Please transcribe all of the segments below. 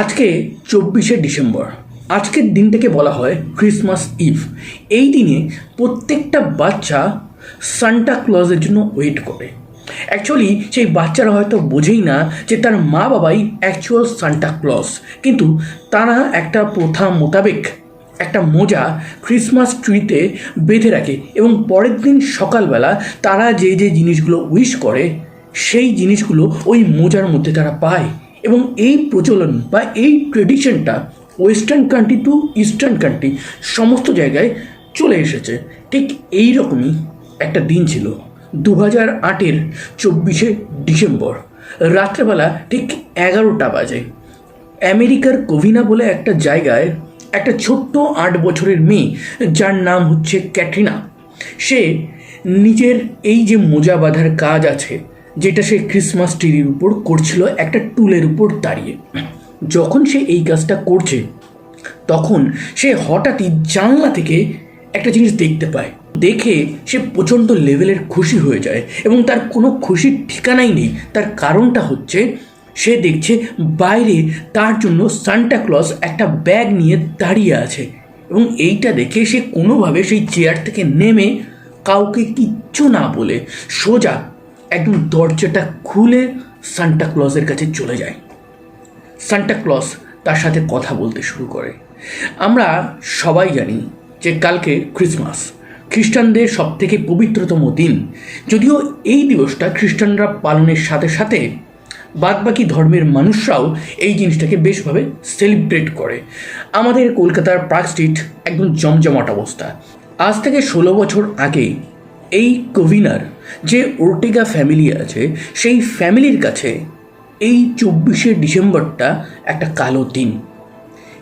আজকে চব্বিশে ডিসেম্বর। আজকের দিনটাকে বলা হয় ক্রিসমাস ইভ। এই দিনে প্রত্যেকটা বাচ্চা সান্টা ক্লজের জন্য ওয়েট করে। অ্যাকচুয়ালি সেই বাচ্চারা হয়তো বোঝেই না যে তার মা বাবাই অ্যাকচুয়াল সান্টা ক্লজ। কিন্তু তারা একটা প্রথা মোতাবেক একটা মোজা ক্রিসমাস ট্রিতে বেঁধে রাখে এবং পরের দিন সকালবেলা তারা যে যে জিনিসগুলো উইশ করে, সেই জিনিসগুলো ওই মোজার মধ্যে তারা পায়। এবং এই প্রচলন বা এই ট্রেডিশনটা western country to eastern country সমস্ত জায়গায় চলে এসেছে। ঠিক এই রকমই একটা দিন ছিল। দু হাজার আটের চব্বিশে ডিসেম্বর। রাত্রেবেলা ঠিক এগারোটা বাজে। আমেরিকার কোভিনা বলে একটা জায়গায় একটা ছোট্ট আট বছরের মেয়ে, যার নাম হচ্ছে ক্যাটরিনা। সে নিজের এই যে মোজা বাঁধার কাজ আছে যেটা সে ক্রিসমাস ট্রির উপর করছিল, একটা টুলের উপর দাঁড়িয়ে। যখন সে এই কাজটা করছে, তখন সে হঠাৎই জানলা থেকে একটা জিনিস দেখতে পায়। দেখে সে প্রচণ্ড লেভেলের খুশি হয়ে যায় এবং তার কোনো খুশির ঠিকানাই নেই। তার কারণটা হচ্ছে, সে দেখছে বাইরে তার জন্য সান্টা ক্লজ একটা ব্যাগ নিয়ে দাঁড়িয়ে আছে এবং এইটা দেখে সে কোনোভাবে সেই চেয়ার থেকে নেমে কাউকে কিচ্ছু না বলে সোজা একদম দরজাটা খুলে সান্টা ক্লজের কাছে চলে যায়। সান্টা ক্লজ তার সাথে কথা বলতে শুরু করে। আমরা সবাই জানি যে কালকে ক্রিসমাস খ্রিস্টানদের সব থেকে পবিত্রতম দিন। যদিও এই দিবসটা খ্রিস্টানরা পালনের সাথে সাথে বাদবাকি ধর্মের মানুষরাও এই জিনিসটাকে বেশভাবে সেলিব্রেট করে। আমাদের কলকাতার পার্ক স্ট্রিট একদম জমজমাট অবস্থা। আজ থেকে ষোলো বছর আগে এই কভিনার যে ওর্টেগা ফ্যামিলি আছে, সেই ফ্যামিলির কাছে এই চব্বিশে ডিসেম্বরটা একটা কালো দিন।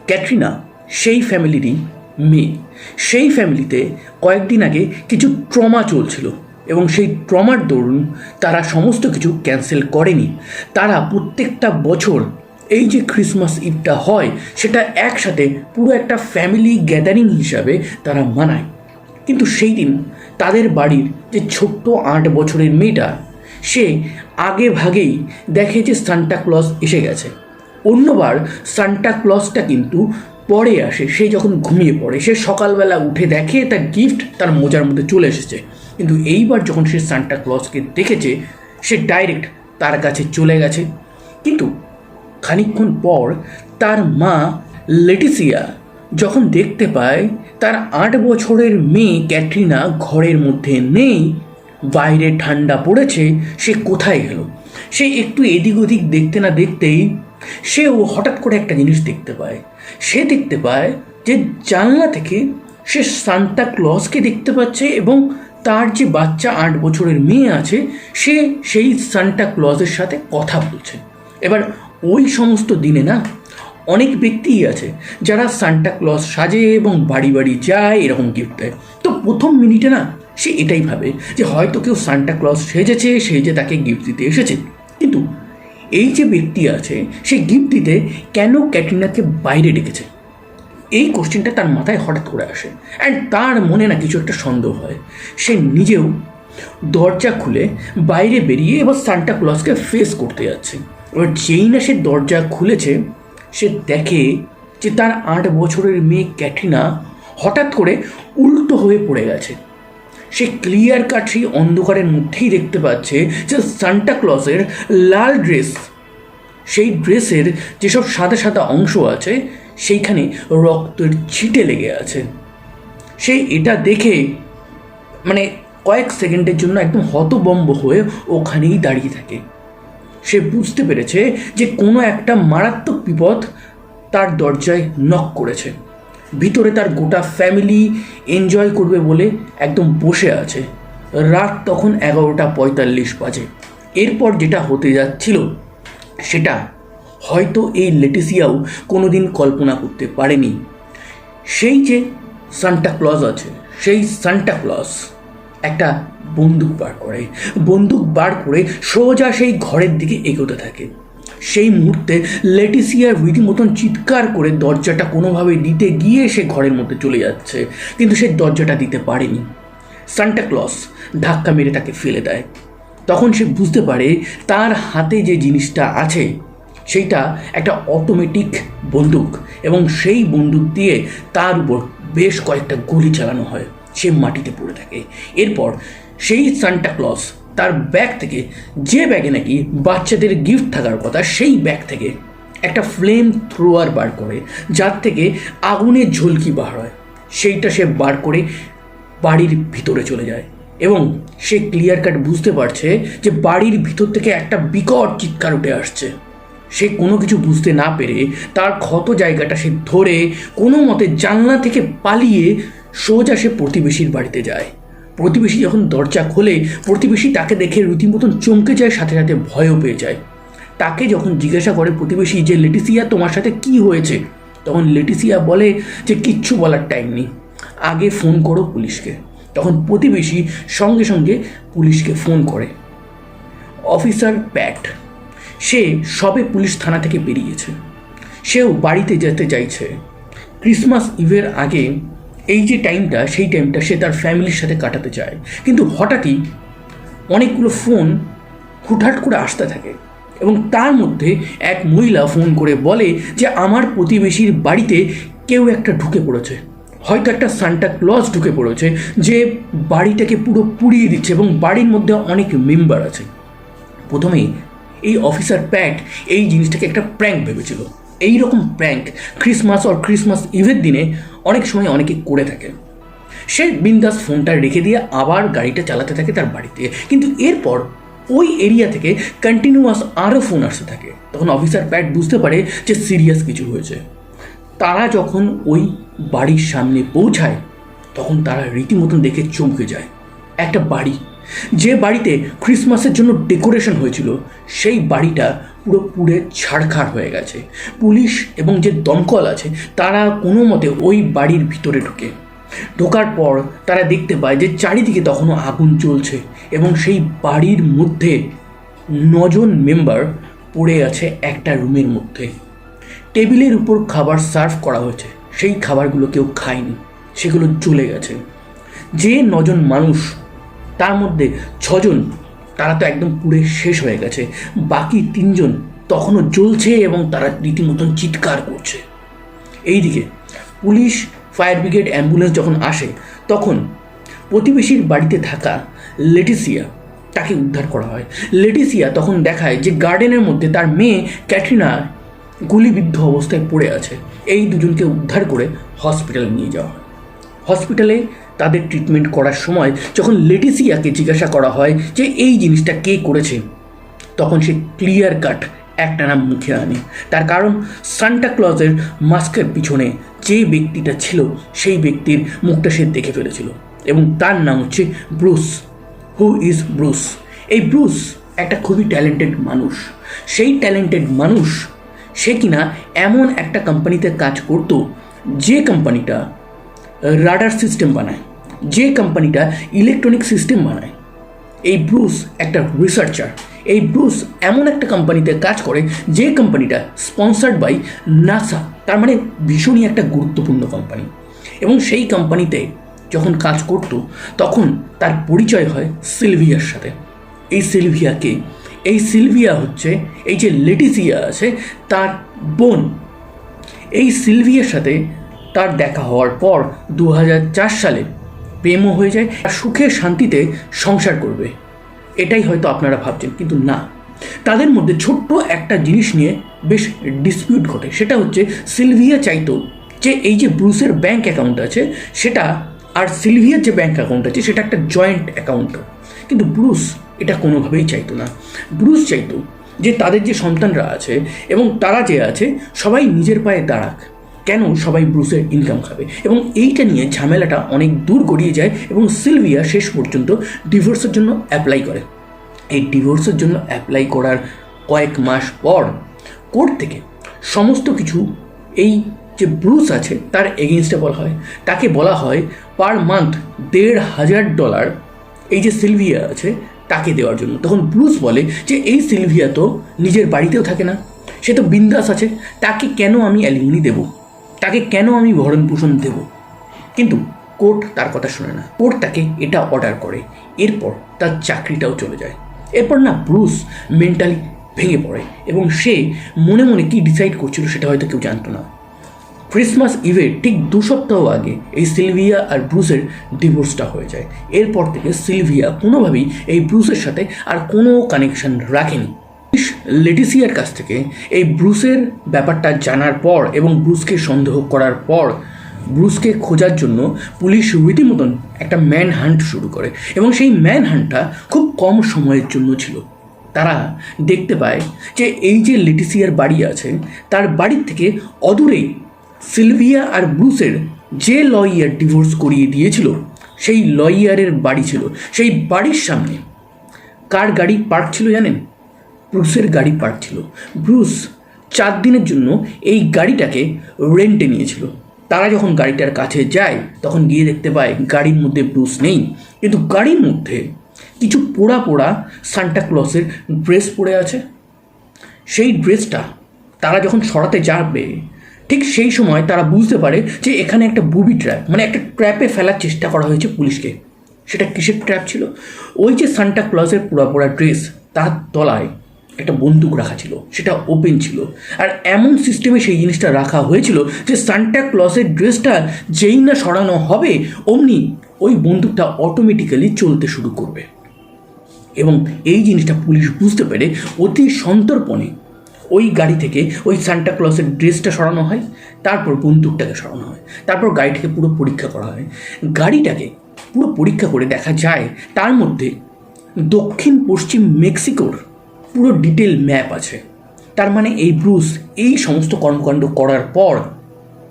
ক্যাটরিনা সেই ফ্যামিলিরই মেয়ে। সেই ফ্যামিলিতে কয়েকদিন আগে কিছু ট্রমা চলছিল এবং সেই ট্রমার দরুন তারা সমস্ত কিছু ক্যান্সেল করেনি। তারা প্রত্যেকটা বছর এই যে ক্রিসমাস ইভটা হয়, সেটা একসাথে পুরো একটা ফ্যামিলি গ্যাদারিং হিসাবে তারা মানায়। কিন্তু সেই দিন তাদের বাড়ির যে ছোট্ট আট বছরের মেয়েটা, সে আগে ভাগেই দেখে যে সান্টা ক্লজ এসে গেছে। অন্যবার সান্টা ক্লজটা কিন্তু পরে আসে, সে যখন ঘুমিয়ে পড়ে, সে সকালবেলা উঠে দেখে তার গিফট তার মোজার মধ্যে চলে এসেছে। কিন্তু এইবার যখন সে সান্টা ক্লজকে দেখেছে, সে ডাইরেক্ট তার কাছে চলে গেছে। কিন্তু খানিকক্ষণ পর তার মা লেটিসিয়া যখন দেখতে পায়, তার আট বছরের মেয়ে ক্যাটরিনা ঘরের মধ্যে নেই, বাইরে ঠান্ডা পড়েছে, সে কোথায় গেল? সে একটু এদিক ওদিক দেখতে না দেখতেই সেও হঠাৎ করে একটা জিনিস দেখতে পায়। সে দেখতে পায় যে জানলা থেকে সে সান্তা ক্লজকে দেখতে পাচ্ছে এবং তার যে বাচ্চা আট বছরের মেয়ে আছে, সে সেই সান্টা ক্লজের সাথে কথা বলছে। এবার ওই সমস্ত দিনে না অনেক ব্যক্তিই আছে যারা সান্টা ক্লজ সাজে এবং বাড়ি বাড়ি যায় এরকম গিফট দেয়। তো প্রথম মিনিটে না সে এটাই ভাবে যে হয়তো কেউ সান্টা ক্লজ সেজেছে সে যে তাকে গিফট দিতে এসেছে। কিন্তু এই যে ব্যক্তি আছে, সে গিফট দিতে কেন ক্যাটরিনাকে বাইরে ডেকেছে? এই কোশ্চেনটা তার মাথায় হঠাৎ করে আসে। অ্যান্ড তার মনে না কিছু একটা সন্দেহ হয়। সে নিজেও দরজা খুলে বাইরে বেরিয়ে এবার সান্টা ক্লজকে ফেস করতে যাচ্ছে। এবার যেই না সে দরজা খুলেছে সে দেখে যে তার আট বছরের মেয়ে ক্যাটরিনা হঠাৎ করে উল্টো হয়ে পড়ে গেছে। সে ক্লিয়ার সেই অন্ধকারের মধ্যেই দেখতে পাচ্ছে যে সান্টা ক্লজের লাল ড্রেস সেই ড্রেসের যেসব সাদা সাদা অংশ আছে, সেইখানে রক্তের ছিটে লেগে আছে। সে এটা দেখে মানে কয়েক সেকেন্ডের জন্য একদম হতবম্ব হয়ে ওখানেই দাঁড়িয়ে থাকে। সে বুঝতে পেরেছে যে কোনো একটা মারাত্মক বিপদ তার দরজায় নক করেছে। ভিতরে তার গোটা ফ্যামিলি এনজয় করবে বলে একদম বসে আছে। রাত তখন এগারোটা পঁয়তাল্লিশ বাজে। এরপর যেটা হতে যাচ্ছিল সেটা হয়তো এই লেটিসিয়াও কোনো দিন কল্পনা করতে পারেনি। সেই যে সান্টা ক্লজ আছে, সেই সান্টা ক্লজ একটা বন্দুক বার করে। বন্দুক বার করে সোজা সেই ঘরের দিকে এগোতে থাকে। সেই মুহূর্তে লেটিসিয়ার রীতিমতন চিৎকার করে দরজাটা কোনোভাবে দিতে গিয়ে সে ঘরের মধ্যে চলে যাচ্ছে। কিন্তু সে দরজাটা দিতে পারেনি। সান্টা ক্লজ ধাক্কা মেরে তাকে ফেলে দেয়। তখন সে বুঝতে পারে তার হাতে যে জিনিসটা আছে, সেইটা একটা অটোমেটিক বন্দুক এবং সেই বন্দুক দিয়ে তার উপর বেশ কয়েকটা গুলি চালানো হয়। সে মাটিতে পড়ে থাকে। এরপর সেই সান্টা ক্লজ তার ব্যাগ থেকে যে ব্যাগে নাকি বাচ্চাদের গিফট থাকার কথা, সেই ব্যাগ থেকে একটা ফ্লেম থ্রোয়ার বার করে, যার থেকে আগুনের ঝলকি বার হয়। সেইটা সে বার করে বাড়ির ভিতরে চলে যায় এবং সে ক্লিয়ার কাট বুঝতে পারছে যে বাড়ির ভিতর থেকে একটা বিকট চিৎকার উঠে আসছে। সে কোনো কিছু বুঝতে না পেরে তার ক্ষত জায়গাটা সে ধরে কোনো মতে জানলা থেকে পালিয়ে সোজা সে প্রতিবেশীর বাড়িতে যায়। প্রতিবেশী যখন দরজা খোলে, প্রতিবেশী তাকে দেখে রীতিমতন চমকে যায়, সাথে সাথে ভয়ও পেয়ে যায়। তাকে যখন জিজ্ঞাসা করে প্রতিবেশী যে, লেটিসিয়া, তোমার সাথে কি হয়েছে? তখন লেটিসিয়া বলে যে, কিচ্ছু বলার টাইম নেই। আগে ফোন করো পুলিশকে। তখন প্রতিবেশী সঙ্গে সঙ্গে পুলিশকে ফোন করে। অফিসার প্যাট, সে সবে পুলিশ থানা থেকে বেরিয়েছে। সেও বাড়িতে যেতে চাইছে। ক্রিসমাস ইভের আগে এই যে টাইমটা সেই টাইমটা সে তার ফ্যামিলির সাথে কাটাতে চায়। কিন্তু হঠাৎই অনেকগুলো ফোন হুটহাট করে আসতে থাকে এবং তার মধ্যে এক মহিলা ফোন করে বলে যে, আমার প্রতিবেশীর বাড়িতে কেউ একটা ঢুকে পড়েছে। হয়তো একটা সান্টা ক্লজ ঢুকে পড়েছে যে বাড়িটাকে পুরো পুড়িয়ে দিচ্ছে এবং বাড়ির মধ্যে অনেক মেম্বার আছে। প্রথমেই এই অফিসার প্যাট এই জিনিসটাকে একটা প্র্যাঙ্ক ভেবেছিল। এই রকম প্র্যাঙ্ক ক্রিসমাস আর ক্রিসমাস ইভের দিনে অনেক সময় অনেকে করে থাকে। সে বিন্দাস ফোনটা রেখে দিয়ে আবার গাড়িটা চালাতে থাকে তার বাড়িতে। কিন্তু এরপর ওই এরিয়া থেকে কন্টিনিউয়াস আরও ফোন আসতে থাকে। তখন অফিসার প্যাট বুঝতে পারে যে সিরিয়াস কিছু হয়েছে। তারা যখন ওই বাড়ির সামনে পৌঁছায়, তখন তারা রীতিমতন দেখে চমকে যায়। একটা বাড়ি। যে বাড়িতে ক্রিসমাসের জন্য ডেকোরেশন হয়েছিল, সেই বাড়িটা পুরো পুড়ে ছাড়খাড় হয়ে গেছে। পুলিশ এবং যে দমকল আছে, তারা কোনো মতে ওই বাড়ির ভিতরে ঢোকে। ঢোকার পর তারা দেখতে পায় যে চারিদিকে তখনও আগুন চলছে এবং সেই বাড়ির মধ্যে নজন মেম্বার পড়ে আছে একটা রুমের মধ্যে। টেবিলের উপর খাবার সার্ভ করা হয়েছে, সেই খাবারগুলো কেউ খায়নি, সেগুলো চলে গেছে। যে নজন মানুষ তার মধ্যে ছজন, তারা তো একদম পুড়ে শেষ হয়ে গেছে। বাকি তিনজন তখনও জ্বলছে এবং তারা রীতিমতন চিৎকার করছে। এইদিকে পুলিশ, ফায়ার ব্রিগেড, অ্যাম্বুলেন্স যখন আসে, তখন প্রতিবেশীর বাড়িতে থাকা লেটিসিয়া তাকে উদ্ধার করা হয়। লেটিসিয়া তখন দেখায় যে গার্ডেনের মধ্যে তার মেয়ে ক্যাটরিনা গুলিবিদ্ধ অবস্থায় পড়ে আছে। এই দুজনকে উদ্ধার করে হসপিটালে নিয়ে যাওয়া হয়। হসপিটালে তাদের ট্রিটমেন্ট করার সময় যখন লেটিসিয়াকে জিজ্ঞাসা করা হয় যে এই জিনিসটা কে করেছে, তখন সে ক্লিয়ার কাট একটা নাম মুখে আনে। তার কারণ সান্টা ক্লজের মাস্কের পিছনে যে ব্যক্তিটা ছিল, সেই ব্যক্তির মুখটা সে দেখে ফেলেছিল এবং তার নাম হচ্ছে ব্রুস হু ইজ ব্রুস এই ব্রুস একটা খুবই ট্যালেন্টেড মানুষ। সেই ট্যালেন্টেড মানুষ, সে কিনা এমন একটা কোম্পানিতে কাজ করতো, যে কোম্পানিটা রাডার সিস্টেম বানায়, যে কোম্পানিটা ইলেকট্রনিক সিস্টেম বানায়। এই ব্রুস একটা রিসার্চার এই ব্রুস এমন একটা কোম্পানিতে কাজ করে, যে কোম্পানিটা স্পন্সার্ড বাই নাসা তার মানে ভীষণই একটা গুরুত্বপূর্ণ কোম্পানি এবং সেই কোম্পানিতে যখন কাজ করত, তখন তার পরিচয় হয় সিলভিয়ার সাথে। এই সিলভিয়াকে, এই সিলভিয়া হচ্ছে, এই যে লেটিসিয়া আছে, তার বোন। এই সিলভিয়ার সাথে তার দেখা হওয়ার পর দু হাজার চার সালে প্রেমও হয়ে যায় আর সুখে শান্তিতে সংসার করবে। এটাই হয়তো আপনারা ভাবছেন, কিন্তু না। তাদের মধ্যে ছোট্ট একটা জিনিস নিয়ে বেশ ডিসপিউট ঘটে। সেটা হচ্ছে সিলভিয়া চাইতো যে এই যে ব্রুসের ব্যাংক অ্যাকাউন্ট আছে, সেটা আর সিলভিয়ার যে ব্যাংক অ্যাকাউন্ট আছে, সেটা একটা জয়েন্ট অ্যাকাউন্ট কিন্তু ব্রুস এটা কোনোভাবেই চাইতো না। ব্রুস চাইতো যে তাদের যে সন্তানরা আছে এবং তারা যে আছে, সবাই নিজের পায়ে দাঁড়াক। কেন সবাই ব্রুসের ইনকাম খাবে? এবং এইটা নিয়ে ঝামেলাটা অনেক দূর গড়িয়ে যায় এবং সিলভিয়া শেষ পর্যন্ত ডিভোর্সের জন্য অ্যাপ্লাই করে। এই ডিভোর্সের জন্য অ্যাপ্লাই করার কয়েক মাস পর কোর্ট থেকে সমস্ত কিছু এই যে ব্রুস আছে তার এগেনস্টে বলা হয়। তাকে বলা হয় পার মান্থ দেড় হাজার ডলার এই যে সিলভিয়া আছে তাকে দেওয়ার জন্য। তখন ব্রুস বলে যে এই সিলভিয়া তো নিজের বাড়িতেও থাকে না, সে তো বিন্দাস আছে, তাকে কেন আমি অ্যালিমনি দেব? তাকে কেন আমি ভরণ পোষণ দেব? কিন্তু কোর্ট তার কথা শোনে না। কোর্ট তাকে এটা অর্ডার করে। এরপর তার চাকরিটাও চলে যায়। এরপর না ব্রুস মেন্টালি ভেঙে পড়ে এবং সে মনে মনে কি ডিসাইড করছিল সেটা হয়তো কেউ জানতো না। ক্রিসমাস ইভের ঠিক দু সপ্তাহ আগে এই সিলভিয়া আর ব্রুসের ডিভোর্সটা হয়ে যায়। এরপর থেকে সিলভিয়া কোনোভাবেই এই ব্রুসের সাথে আর কোনো কানেকশন রাখেনি। লেটিসিয়ার কাছ থেকে এই ব্রুসের ব্যাপারটা জানার পর এবং ব্রুসকে সন্দেহ করার পর ব্রুসকে খোঁজার জন্য পুলিশ রীতিমতন একটা ম্যান হান্ট শুরু করে এবং সেই ম্যান হান্টটা খুব কম সময়ের জন্য ছিল। তারা দেখতে পায় যে এই যে লেটিসিয়ার বাড়ি আছে, তার বাড়ির থেকে অদূরেই সিলভিয়া আর ব্রুসের যে লয়ার ডিভোর্স করিয়ে দিয়েছিল, সেই লয়ারের বাড়ি ছিল। সেই বাড়ির সামনে কার গাড়ি পার্ক ছিল জানেন? ব্রুসের গাড়ি পার্ক ছিল। ব্রুস চার দিনের জন্য এই গাড়িটাকে রেন্টে নিয়েছিল। তারা যখন গাড়িটার কাছে যায়, তখন গিয়ে দেখতে পায় গাড়ির মধ্যে ব্রুস নেই। কিন্তু গাড়ির মধ্যে কিছু পোড়া পোড়া সান্টা ক্লসের ড্রেস পরে আছে। সেই ড্রেসটা তারা যখন সরাতে যাবে, ঠিক সেই সময় তারা বুঝতে পারে যে এখানে একটা বুবি ট্র্যাপ মানে একটা ট্র্যাপে ফেলার চেষ্টা করা হয়েছে পুলিশকে। সেটা কিসের ট্র্যাপ ছিল? ওই যে সান্টা ক্লজের পোড়া পোড়া ড্রেস তার তলায় একটা বন্দুক রাখা ছিল, সেটা ওপেন ছিল। আর এমন সিস্টেমে সেই জিনিসটা রাখা হয়েছিল যে সান্টা ক্লসের ড্রেসটা যেই না সরানো হবে, অমনি ওই বন্দুকটা অটোমেটিক্যালি চলতে শুরু করবে। এবং এই জিনিসটা পুলিশ বুঝতে পেরে অতি সন্তর্পণে ওই গাড়ি থেকে ওই সান্টা ক্লসের ড্রেসটা সরানো হয়, তারপর বন্দুকটাকে সরানো হয়। তারপর গাড়িটাকে পুরো পরীক্ষা করা হয়। গাড়িটাকে পুরো পরীক্ষা করে দেখা যায়, তার মধ্যে দক্ষিণ পশ্চিম মেক্সিকোর পুরো ডিটেল ম্যাপ আছে। তার মানে এই ব্রুস এই সমস্ত কর্মকাণ্ড করার পর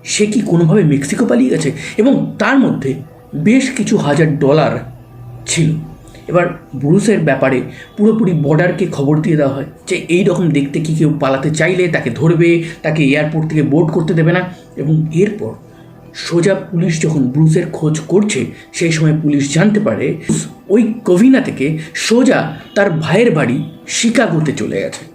সে কি কোনোভাবে মেক্সিকো পালিয়ে গেছে? এবং তার মধ্যে বেশ কিছু হাজার ডলার ছিল। এবার ব্রুসের ব্যাপারে পুরোপুরি বর্ডারকে খবর দিয়ে দেওয়া হয় যে এই রকম দেখতে কি কেউ পালাতে চাইলে তাকে ধরবে, তাকে এয়ারপোর্ট থেকে বোর্ড করতে দেবে না। এবং এরপর সোজা পুলিশ যখন ব্রুসের খোঁজ করছে, সেই সময় পুলিশ জানতে পারে ওই কভিনা থেকে সোজা তার ভাইয়ের বাড়ি শিকাগোতে চলে গেছে।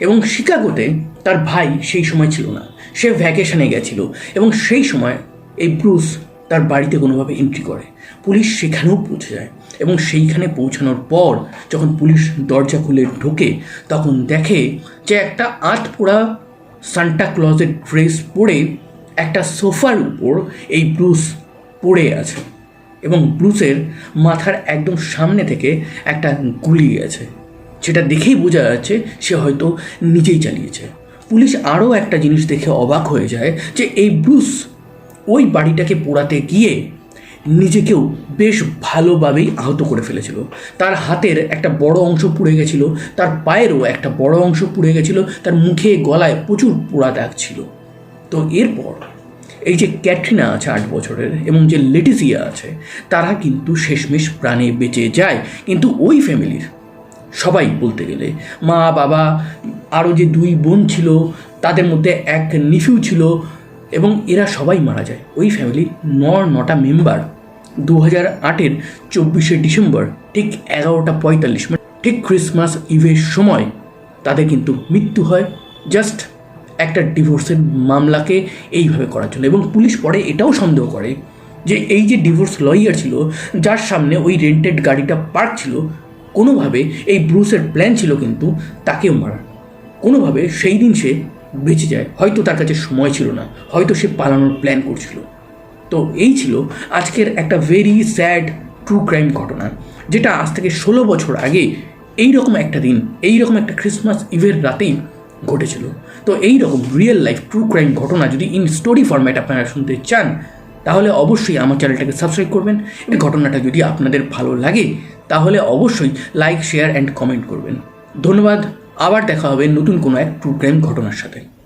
এবং শিকাগোতে তার ভাই সেই সময় ছিল না। সে ভ্যাকেশনে গেছিল এবং সেই সময় এই ব্রুস তার বাড়িতে কোনোভাবে এন্ট্রি করে। পুলিশ সেখানেও পৌঁছে যায় এবং সেইখানে পৌঁছানোর পর যখন পুলিশ দরজা খুলে ঢোকে, তখন দেখে যে একটা আত পোড়া সান্টা ক্লজের ড্রেস পরে একটা সোফার উপর এই ব্রুস পড়ে আছে এবং ব্রুসের মাথার একদম সামনে থেকে একটা গুলি গেছে। যেটা দেখেই বোঝা যাচ্ছে সে হয়তো নিজেই চালিয়েছে। পুলিশ আরও একটা জিনিস দেখে অবাক হয়ে যায় যে এই ব্রুস ওই বাড়িটাকে পোড়াতে গিয়ে নিজেকেও বেশ ভালোভাবেই আহত করে ফেলেছিল। তার হাতের একটা বড় অংশ পুড়ে গেছিল, তার পায়েরও একটা বড় অংশ পুড়ে গেছিল, তার মুখে গলায় প্রচুর পোড়া দাগ ছিল। তো এরপর এই যে ক্যাটরিনা আছে আট বছরের এবং যে লেটিসিয়া আছে, তারা কিন্তু শেষমেশ প্রাণে বেঁচে যায়। কিন্তু ওই ফ্যামিলির সবাই বলতে গেলে মা, বাবা, আরও যে দুই বোন ছিল, তাদের মধ্যে এক নিফিউ ছিল এবং এরা সবাই মারা যায়। ওই ফ্যামিলির ন নটা মেম্বার দু হাজার আটের চব্বিশে ডিসেম্বর, ঠিক এগারোটা পঁয়তাল্লিশ মানে ঠিক ক্রিসমাস ইভের সময় তাদের কিন্তু মৃত্যু হয়। জাস্ট একটা ডিভোর্সের মামলাকে এইভাবে করার জন্য। এবং পুলিশ পরে এটাও সন্দেহ করে যে এই যে ডিভোর্স লয়ার ছিল, যার সামনে ওই রেন্টেড গাড়িটা পার্ক ছিল, কোনোভাবে এই ব্রুসের প্ল্যান ছিল কিন্তু তাকেও মারা কোনোভাবে সেই দিন সে বেঁচে যায়। হয়তো তার কাছে সময় ছিল না, হয়তো সে পালানোর প্ল্যান করছিল। তো এই ছিল আজকের একটা ভেরি স্যাড ট্রু ক্রাইম ঘটনা, যেটা আজ থেকে ষোলো বছর আগে এই রকম একটা দিন এই রকম একটা ক্রিসমাস ইভের রাতেই ঘটেছিল। তো এই রকম রিয়েল লাইফ ট্রু ক্রাইম ঘটনা যদি ইন স্টোরি ফরম্যাট আপনারা শুনতে চান, তাহলে অবশ্যই আমার চ্যানেলটাকে সাবস্ক্রাইব করবেন। এই ঘটনাটা যদি আপনাদের ভালো লাগে, তাহলে অবশ্যই লাইক শেয়ার অ্যান্ড কমেন্ট করবেন। ধন্যবাদ, আবার দেখা হবে নতুন কোনো এক ট্রু ক্রাইম ঘটনার সাথে।